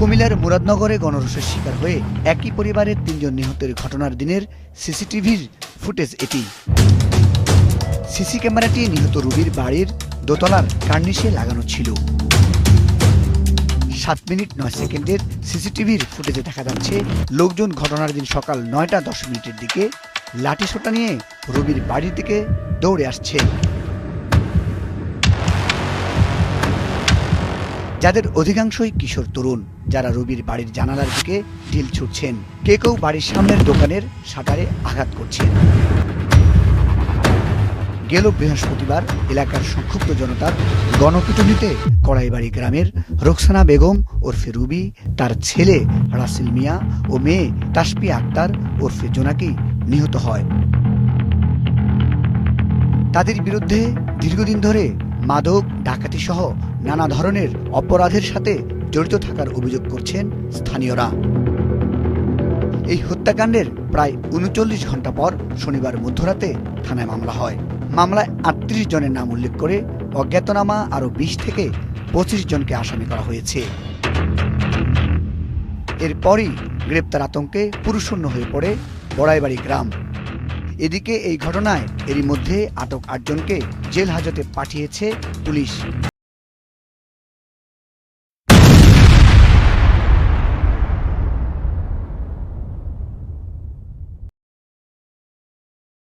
কুমিল্লার মুরাদনগরে গণরোষের শিকার হয়ে একই পরিবারের তিনজন নিহতের ঘটনার দিনের সিসিটিভির ফুটেজ এটি। সিসি ক্যামেরাটি নিহত রুবির বাড়ির দোতলার কার্নিশে লাগানো ছিল। সাত মিনিট নয় সেকেন্ডের সিসিটিভির ফুটেজে দেখা যাচ্ছে, লোকজন ঘটনার দিন সকাল নয়টা দশ মিনিটের দিকে লাঠি সোটা নিয়ে রবির বাড়ির দিকে দৌড়ে আসছে। যাদের অধিকাংশই কিশোর তরুণ, যারা রবির বাড়ির জানালার দিকে ঢিল ছুটছেন। কে কেউ বাড়ির সামনের দোকানের শাটারে আঘাত করছেন। গেল বৃহস্পতিবার এলাকার সংক্ষুব্ধ জনতার গণপিটুনিতে কড়াইবাড়ি গ্রামের রোকসানা বেগম ওরফে রুবি, তার ছেলে রাসেল মিয়া ও মেয়ে তাসপি আক্তার ওরফে জোনাকি নিহত হয়। তাদের বিরুদ্ধে দীর্ঘদিন ধরে মাদক ডাকাতি সহ নানা ধরনের অপরাধের সাথে জড়িত থাকার অভিযোগ করছেন স্থানীয়রা। এই হত্যাকাণ্ডের প্রায় উনচল্লিশ ঘণ্টা পর শনিবার মধ্যরাতে থানায় মামলা হয়। মামলায় আটত্রিশ জনের নাম উল্লেখ করে অজ্ঞাতনামা আরও বিশ থেকে পঁচিশ জনকে আসামি করা হয়েছে। এরপরই গ্রেপ্তার আতঙ্কে পুরুষশূন্য হয়ে পড়ে বড়াইবাড়ি গ্রাম। এদিকে এই ঘটনায় এরই মধ্যে আটক আটজনকে জেল হাজতে পাঠিয়েছে পুলিশ।